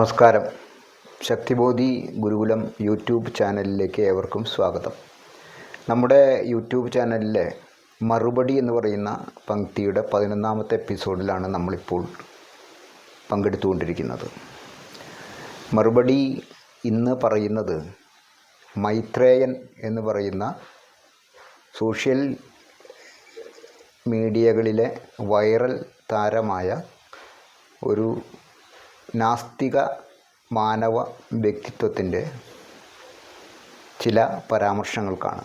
നമസ്കാരം. ശക്തിബോധി ഗുരുകുലം യൂട്യൂബ് ചാനലിലേക്ക് ഏവർക്കും സ്വാഗതം. നമ്മുടെ യൂട്യൂബ് ചാനലിലെ മറുപടി എന്ന് പറയുന്ന പങ്ക്തിയുടെ പതിനൊന്നാമത്തെ എപ്പിസോഡിലാണ് നമ്മളിപ്പോൾ പങ്കെടുത്തുകൊണ്ടിരിക്കുന്നത്. മറുപടി ഇന്ന് പറയുന്നത് മൈത്രേയൻ എന്ന് പറയുന്ന സോഷ്യൽ മീഡിയകളിലെ വൈറൽ താരമായ ഒരു നാസ്തിക മാനവ വ്യക്തിത്വത്തിന്റെ ചില പരാമർശങ്ങൾക്കാണ്.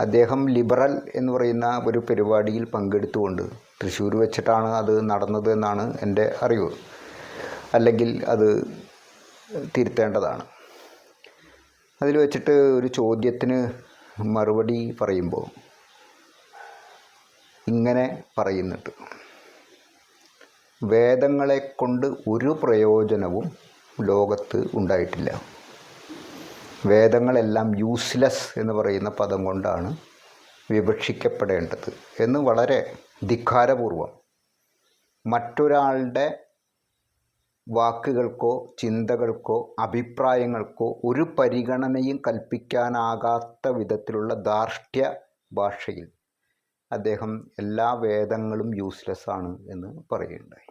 അദ്ദേഹം ലിബറൽ എന്ന് പറയുന്ന ഒരു പരിപാടിയിൽ പങ്കെടുത്തുകൊണ്ട് തൃശ്ശൂർ വെച്ചിട്ടാണ് അത് നടന്നത് എന്നാണ് എന്റെ അറിവ്. അല്ലെങ്കിൽ അത് തിരുത്തേണ്ടതാണ്. അതിൽ വെച്ചിട്ട് ഒരു ചോദ്യത്തിന് മറുപടി പറയുമ്പോൾ ഇങ്ങനെ പറയുന്നുണ്ട്. വേദങ്ങളെ കൊണ്ട് ഒരു പ്രയോജനവും ലോകത്ത് ഉണ്ടായിട്ടില്ല. വേദങ്ങളെല്ലാം യൂസ്ലെസ് എന്ന് പറയുന്ന പദം കൊണ്ടാണ് വിവക്ഷിക്കപ്പെടേണ്ടത് എന്ന് വളരെ ധിക്കാരപൂർവം മറ്റൊരാളുടെ വാക്കുകൾക്കോ ചിന്തകൾക്കോ അഭിപ്രായങ്ങൾക്കോ ഒരു പരിഗണനയും കൽപ്പിക്കാനാകാത്ത വിധത്തിലുള്ള ധാർഷ്ട്യ ഭാഷയിൽ അദ്ദേഹം എല്ലാ വേദങ്ങളും യൂസ്ലെസ് ആണ് എന്ന് പറയുകയുണ്ടായി.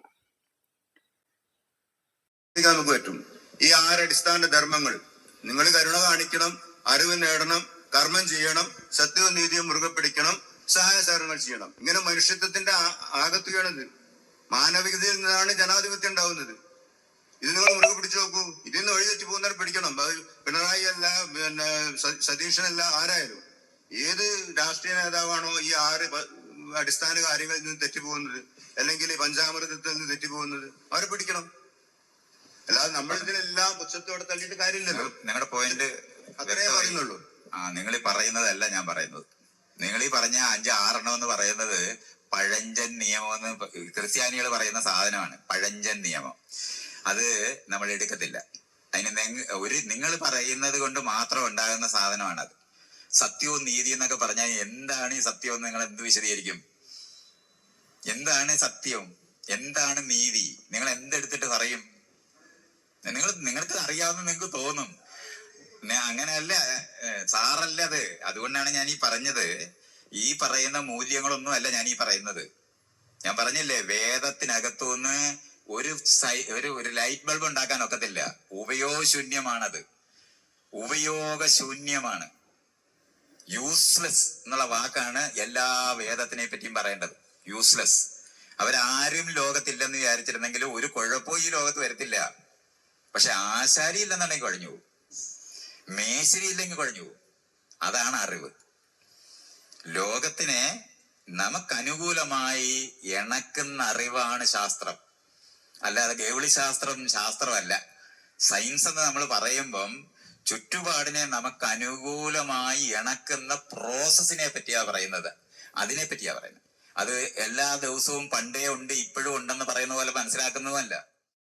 നമുക്ക് പറ്റും ഈ ആറ് അടിസ്ഥാന ധർമ്മങ്ങൾ. നിങ്ങൾ കരുണ കാണിക്കണം അറിവ് നേടണം കർമ്മം ചെയ്യണം സത്യവും നീതിയും മുറുകെ പിടിക്കണം സഹായ സഹകരണങ്ങൾ ചെയ്യണം. ഇങ്ങനെ മനുഷ്യത്വത്തിന്റെ ആകത്തുകയാണിത്. മാനവികതയിൽ നിന്നാണ് ജനാധിപത്യം ഉണ്ടാവുന്നത്. ഇത് നിങ്ങൾ മുറുകെ പിടിച്ചു നോക്കൂ. ഇതിൽ നിന്ന് വഴിതെറ്റി പോകുന്നവർ പിടിക്കണം. അത് പിണറായി അല്ല പിന്നെ സതീശനല്ല ആരായാലും. ഏത് രാഷ്ട്രീയ നേതാവാണോ ഈ ആറ് അടിസ്ഥാന കാര്യങ്ങളിൽ നിന്ന് തെറ്റിപ്പോകുന്നത്? അല്ലെങ്കിൽ പഞ്ചാമൃതത്തിൽ നിന്ന് തെറ്റിപ്പോകുന്നത്? അവരെ പിടിക്കണം. അല്ലാതെ നമ്മൾ ഇതിനെല്ലാം പുച്ഛത്തോടെ തള്ളിയിട്ട് കാര്യമില്ലല്ലോ. നിങ്ങളുടെ പോയിന്റ് അത്രേ പറയുന്നുള്ളൂ. ആ നിങ്ങൾ ഈ പറയുന്നതല്ല ഞാൻ പറയുന്നത്. നിങ്ങൾ ഈ പറഞ്ഞ അഞ്ച് ആറെണ്ണം എന്ന് പറയുന്നത് പഴഞ്ചൻ നിയമം എന്ന് ക്രിസ്ത്യാനികൾ പറയുന്ന സാധനമാണ്. പഴഞ്ചൻ നിയമം. അത് നമ്മൾ എടുക്കത്തില്ല. അതിന് ഒരു നിങ്ങൾ പറയുന്നത് കൊണ്ട് മാത്രം ഉണ്ടാകുന്ന സാധനമാണത്. സത്യവും നീതി എന്നൊക്കെ പറഞ്ഞാൽ എന്താണ് ഈ സത്യം എന്ന് നിങ്ങൾ എന്ത് വിശദീകരിക്കും? എന്താണ് സത്യം? എന്താണ് നീതി? നിങ്ങൾ എന്തെടുത്തിട്ട് പറയും? നിങ്ങൾ നിങ്ങൾക്ക് അറിയാവുന്ന നിങ്ങൾക്ക് തോന്നും. അങ്ങനെയല്ല സാറല്ല അത്. അതുകൊണ്ടാണ് ഞാൻ ഈ പറഞ്ഞത്. ഈ പറയുന്ന മൂല്യങ്ങളൊന്നും അല്ല ഞാൻ ഈ പറയുന്നത്. ഞാൻ പറഞ്ഞില്ലേ വേദത്തിനകത്തുനിന്ന് ഒരു സൈ- ഒരു ഒരു ലൈറ്റ് ബൾബ് ഉണ്ടാക്കാൻ ഒക്കത്തില്ല. ഉപയോഗശൂന്യമാണത് ഉപയോഗശൂന്യമാണ് യൂസ്ലെസ് എന്നുള്ള വാക്കാണ് എല്ലാ വേദത്തിനെ പറ്റിയും പറയേണ്ടത്. യൂസ്ലെസ് അവരാരും ലോകത്തില്ലെന്ന് വിചാരിച്ചിരുന്നെങ്കിൽ ഒരു കുഴപ്പവും ഈ ലോകത്ത് വരത്തില്ല. പക്ഷെ ആശാരി ഇല്ലെന്നുണ്ടെങ്കിൽ കുഴഞ്ഞു പോകും. മേശരി ഇല്ലെങ്കിൽ കുഴഞ്ഞു പോകും. അതാണ് അറിവ്. ലോകത്തിനെ നമുക്ക് അനുകൂലമായി ഇണക്കുന്ന അറിവാണ് ശാസ്ത്രം. അല്ലാതെ ഗൗളി ശാസ്ത്രം ശാസ്ത്രമല്ല. സയൻസ് എന്ന് നമ്മൾ പറയുമ്പം ചുറ്റുപാടിനെ നമുക്ക് അനുകൂലമായി ഇണക്കുന്ന പ്രോസസ്സിനെ പറ്റിയാ പറയുന്നത്. അതിനെ പറ്റിയാ പറയുന്നത്. അത് എല്ലാ ദിവസവും പണ്ടേ ഉണ്ട് ഇപ്പോഴും ഉണ്ടെന്ന് പറയുന്ന പോലെ മനസ്സിലാക്കുന്നതല്ല.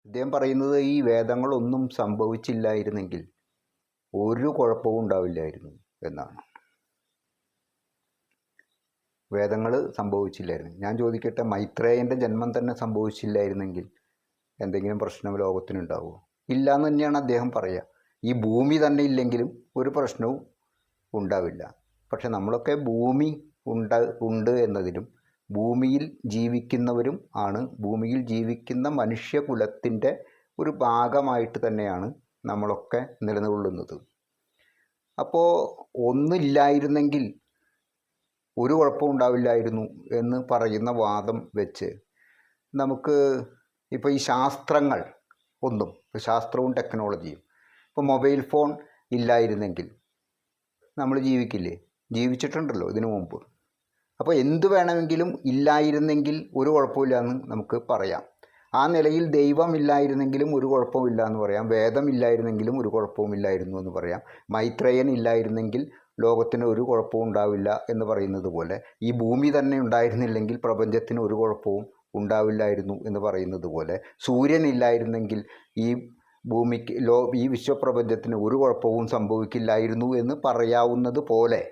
അദ്ദേഹം പറയുന്നത് ഈ വേദങ്ങളൊന്നും സംഭവിച്ചില്ലായിരുന്നെങ്കിൽ ഒരു കുഴപ്പവും ഉണ്ടാവില്ലായിരുന്നു എന്നാണ്. വേദങ്ങൾ സംഭവിച്ചില്ലായിരുന്നു. ഞാൻ ചോദിക്കട്ടെ മൈത്രേയന്റെ ജന്മം തന്നെ സംഭവിച്ചില്ലായിരുന്നെങ്കിൽ എന്തെങ്കിലും പ്രശ്നം ലോകത്തിനുണ്ടാവുമോ? ഇല്ല എന്ന് തന്നെയാണ് അദ്ദേഹം പറയുക ഈ ഭൂമി തന്നെ ഇല്ലെങ്കിലും ഒരു പ്രശ്നവും ഉണ്ടാവില്ല. പക്ഷെ നമ്മളൊക്കെ ഭൂമി ഉണ്ട ഉണ്ട് എന്നതിലും ഭൂമിയിൽ ജീവിക്കുന്നവരും ആണ്. ഭൂമിയിൽ ജീവിക്കുന്ന മനുഷ്യകുലത്തിന്റെ ഒരു ഭാഗമായിട്ട് തന്നെയാണ് നമ്മളൊക്കെ നിലനിൽക്കുന്നത്. അപ്പോൾ ഒന്നില്ലായിരുന്നെങ്കിൽ ഒരു കുഴപ്പവും ഉണ്ടാവില്ലായിരുന്നു എന്ന് പറയുന്ന വാദം വെച്ച് നമുക്ക് ഇപ്പോൾ ഈ ശാസ്ത്രങ്ങൾ ഒന്നും ശാസ്ത്രവും ടെക്നോളജിയും ഇപ്പോൾ മൊബൈൽ ഫോൺ ഇല്ലായിരുന്നെങ്കിൽ നമ്മൾ ജീവിക്കില്ലേ? ജീവിച്ചിട്ടുണ്ടല്ലോ ഇതിനു മുമ്പ്. അപ്പോൾ എന്ത് വേണമെങ്കിലും ഇല്ലായിരുന്നെങ്കിൽ ഒരു കുഴപ്പമില്ല എന്ന് നമുക്ക് പറയാം. ആ നിലയിൽ ദൈവം ഇല്ലായിരുന്നെങ്കിലും ഒരു കുഴപ്പമില്ല എന്ന് പറയാം. വേദം ഇല്ലായിരുന്നെങ്കിലും ഒരു കുഴപ്പവും ഇല്ലായിരുന്നു എന്ന് പറയാം. മൈത്രേയൻ ഇല്ലായിരുന്നെങ്കിൽ ലോകത്തിന് ഒരു കുഴപ്പവും ഉണ്ടാവില്ല എന്ന് പറയുന്നത് പോലെ ഈ ഭൂമി തന്നെ ഉണ്ടായിരുന്നില്ലെങ്കിൽ പ്രപഞ്ചത്തിന് ഒരു കുഴപ്പവും ഉണ്ടാവില്ലായിരുന്നു എന്ന് പറയുന്നത് പോലെ സൂര്യൻ ഇല്ലായിരുന്നെങ്കിൽ ഈ ഭൂമിക്ക് ലോ ഈ വിശ്വപ്രപഞ്ചത്തിന് ഒരു കുഴപ്പവും സംഭവിക്കില്ലായിരുന്നു എന്ന് പറയാവുന്നത് പോലെ.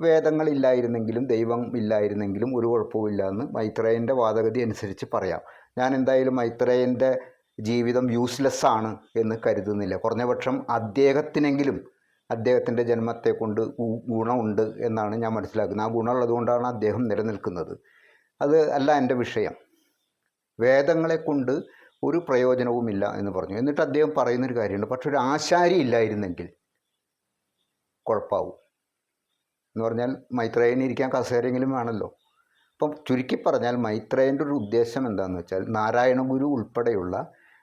വേദങ്ങളില്ലായിരുന്നെങ്കിലും ദൈവം ഇല്ലായിരുന്നെങ്കിലും ഒരു കുഴപ്പമില്ല എന്ന് മൈത്രേയന്റെ വാദഗതി അനുസരിച്ച് പറയാം. ഞാൻ എന്തായാലും മൈത്രേയന്റെ ജീവിതം യൂസ്ലെസ് ആണ് എന്ന് കരുതുന്നില്ല. കുറഞ്ഞപക്ഷം അദ്ദേഹത്തിനെങ്കിലും അദ്ദേഹത്തിന്റെ ജന്മത്തെ കൊണ്ട് ഗുണമുണ്ട് എന്നാണ് ഞാൻ മനസ്സിലാക്കുന്നത്. ആ ഗുണമുള്ളതുകൊണ്ടാണ് അദ്ദേഹം നിലനിൽക്കുന്നത്. അത് അല്ല എന്റെ വിഷയം. വേദങ്ങളെ കൊണ്ട് ഒരു പ്രയോജനവുമില്ല എന്ന് പറഞ്ഞു. എന്നിട്ട് അദ്ദേഹം പറയുന്നൊരു കാര്യമുണ്ട്. പക്ഷെ ഒരു ആശാരി ഇല്ലായിരുന്നെങ്കിൽ കുഴപ്പമാവും എന്ന് പറഞ്ഞാൽ മൈത്രേയന് ഇരിക്കാൻ കസേരയെങ്കിലും വേണമല്ലോ. അപ്പം ചുരുക്കി പറഞ്ഞാൽ മൈത്രേയന്റെ ഒരു ഉദ്ദേശം എന്താണെന്ന് വെച്ചാൽ നാരായണ ഗുരു ഉൾപ്പെടെയുള്ള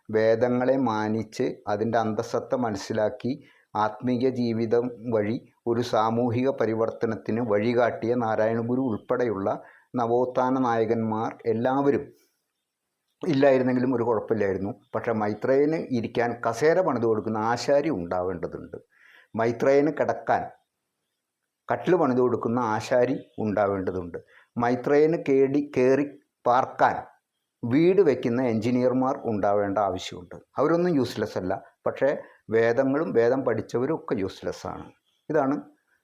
വേദങ്ങളെ മാനിച്ച് അതിന്റെ അന്തസത്ത മനസ്സിലാക്കി ആത്മീയ ജീവിതം വഴി ഒരു സാമൂഹിക പരിവർത്തനത്തിന് വഴികാട്ടിയ നാരായണ ഗുരു ഉൾപ്പെടെയുള്ള നവോത്ഥാന നായകന്മാർ എല്ലാവരും ഇല്ലായിരുന്നെങ്കിലും ഒരു കുഴപ്പമില്ലായിരുന്നു. പക്ഷേ മൈത്രേയന് ഇരിക്കാൻ കസേര പണിത് കൊടുക്കുന്ന ആശാരി ഉണ്ടാവേണ്ടതുണ്ട്. മൈത്രേയന് കിടക്കാൻ കട്ടിൽ പണിത് കൊടുക്കുന്ന ആശാരി ഉണ്ടാവേണ്ടതുണ്ട്. മൈത്രേയന് കേടി കയറി പാർക്കാൻ വീട് വയ്ക്കുന്ന എൻജിനീയർമാർ ഉണ്ടാവേണ്ട ആവശ്യമുണ്ട്. അവരൊന്നും യൂസ്ലെസ് അല്ല. പക്ഷേ വേദങ്ങളും വേദം പഠിച്ചവരും ഒക്കെ യൂസ്ലെസ് ആണ്. ഇതാണ്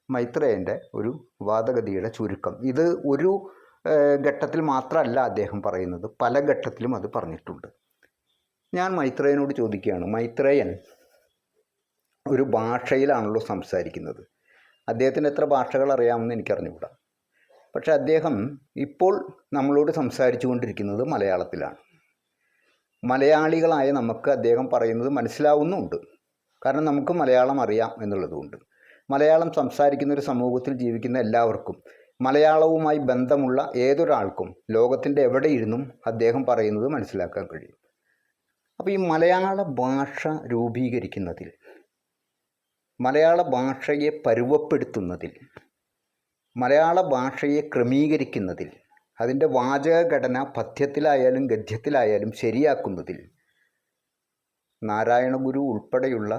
മൈത്രേയന്റെ ഒരു വാദഗതിയുടെ ചുരുക്കം. ഇത് ഒരു ഘട്ടത്തിൽ മാത്രമല്ല അദ്ദേഹം പറയുന്നത്. പല ഘട്ടത്തിലും അത് പറഞ്ഞിട്ടുണ്ട്. ഞാൻ മൈത്രേയനോട് ചോദിക്കുകയാണ്. മൈത്രേയൻ ഒരു ഭാഷയിലാണല്ലോ സംസാരിക്കുന്നത്. അദ്ദേഹത്തിന് എത്ര ഭാഷകൾ അറിയാമെന്ന് എനിക്കറിഞ്ഞുകൂടാ. പക്ഷെ അദ്ദേഹം ഇപ്പോൾ നമ്മളോട് സംസാരിച്ചു കൊണ്ടിരിക്കുന്നത് മലയാളത്തിലാണ്. മലയാളികളായ നമുക്ക് അദ്ദേഹം പറയുന്നത് മനസ്സിലാവുന്നുമുണ്ട് കാരണം നമുക്ക് മലയാളം അറിയാം എന്നുള്ളതുകൊണ്ട്. മലയാളം സംസാരിക്കുന്ന ഒരു സമൂഹത്തിൽ ജീവിക്കുന്ന എല്ലാവർക്കും മലയാളവുമായി ബന്ധമുള്ള ഏതൊരാൾക്കും ലോകത്തിന്റെ എവിടെയിരുന്നും അദ്ദേഹം പറയുന്നത് മനസ്സിലാക്കാൻ കഴിയും. അപ്പോൾ ഈ മലയാള ഭാഷ രൂപീകരിക്കുന്നതിൽ മലയാള ഭാഷയെ പരുവപ്പെടുത്തുന്നതിൽ മലയാള ഭാഷയെ ക്രമീകരിക്കുന്നതിൽ അതിന്റെ വാചകഘടന പദ്യത്തിലായാലും ഗദ്യത്തിലായാലും ശരിയാക്കുന്നതിൽ നാരായണഗുരു ഉൾപ്പെടെയുള്ള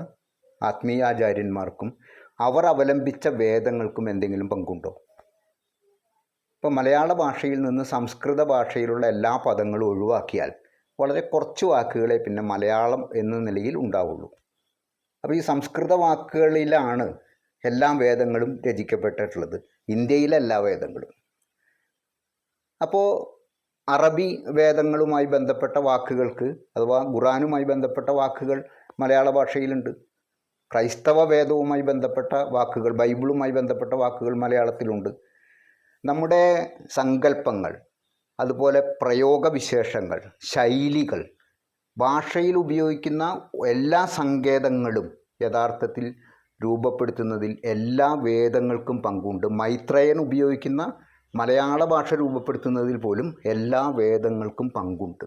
ആത്മീയാചാര്യന്മാർക്കും അവർ അവലംബിച്ച വേദങ്ങൾക്കും എന്തെങ്കിലും പങ്കുണ്ടോ? ഇപ്പോൾ മലയാള ഭാഷയിൽ നിന്ന് സംസ്കൃത ഭാഷയിലുള്ള എല്ലാ പദങ്ങളും ഒഴിവാക്കിയാൽ വളരെ കുറച്ച് വാക്കുകളെ പിന്നെ മലയാളം എന്ന നിലയിൽ ഉണ്ടാവുള്ളൂ. അപ്പോൾ ഈ സംസ്കൃത വാക്കുകളിലാണ് എല്ലാ വേദങ്ങളും രചിക്കപ്പെട്ടിട്ടുള്ളത്. ഇന്ത്യയിലെ എല്ലാ വേദങ്ങളും. അപ്പോൾ അറബി വേദങ്ങളുമായി ബന്ധപ്പെട്ട വാക്കുകൾക്ക് അഥവാ ഖുറാനുമായി ബന്ധപ്പെട്ട വാക്കുകൾ മലയാള ഭാഷയിലുണ്ട്. ക്രൈസ്തവ വേദവുമായി ബന്ധപ്പെട്ട വാക്കുകൾ ബൈബിളുമായി ബന്ധപ്പെട്ട വാക്കുകൾ മലയാളത്തിലുണ്ട്. നമ്മുടെ സങ്കല്പങ്ങൾ അതുപോലെ പ്രയോഗവിശേഷങ്ങൾ ശൈലികൾ ഭാഷയിൽ ഉപയോഗിക്കുന്ന എല്ലാ സങ്കേതങ്ങളും യഥാർത്ഥത്തിൽ രൂപപ്പെടുത്തുന്നതിൽ എല്ലാ വേദങ്ങൾക്കും പങ്കുണ്ട്. മൈത്രേയൻ ഉപയോഗിക്കുന്ന മലയാള ഭാഷ രൂപപ്പെടുത്തുന്നതിൽ പോലും എല്ലാ വേദങ്ങൾക്കും പങ്കുണ്ട്.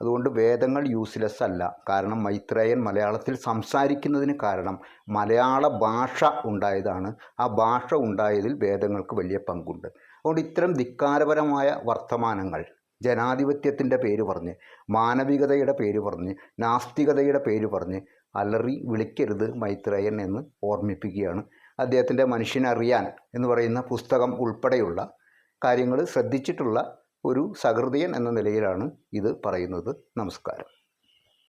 അതുകൊണ്ട് വേദങ്ങൾ യൂസ്ലെസ് അല്ല. കാരണം മൈത്രേയൻ മലയാളത്തിൽ സംസാരിക്കുന്നതിന് കാരണം മലയാള ഭാഷ ഉണ്ടായതാണ്. ആ ഭാഷ ഉണ്ടായതിൽ വേദങ്ങൾക്ക് വലിയ പങ്കുണ്ട്. അതുകൊണ്ട് ഇത്തരം ധിക്കാരപരമായ വർത്തമാനങ്ങൾ ജനാധിപത്യത്തിന്റെ പേര് പറഞ്ഞ് മാനവികതയുടെ പേര് പറഞ്ഞ് നാസ്തികതയുടെ പേര് പറഞ്ഞ് അലറി വിളിക്കരുത് മൈത്രേയൻ എന്ന് ഓർമ്മിപ്പിക്കുകയാണ്. അദ്ദേഹത്തിന്റെ മനുഷ്യനറിയാൻ എന്ന് പറയുന്ന പുസ്തകം ഉൾപ്പെടെയുള്ള കാര്യങ്ങൾ ശ്രദ്ധിച്ചിട്ടുള്ള ഒരു സഹൃദയൻ എന്ന നിലയിലാണ് ഇത് പറയുന്നത്. നമസ്കാരം.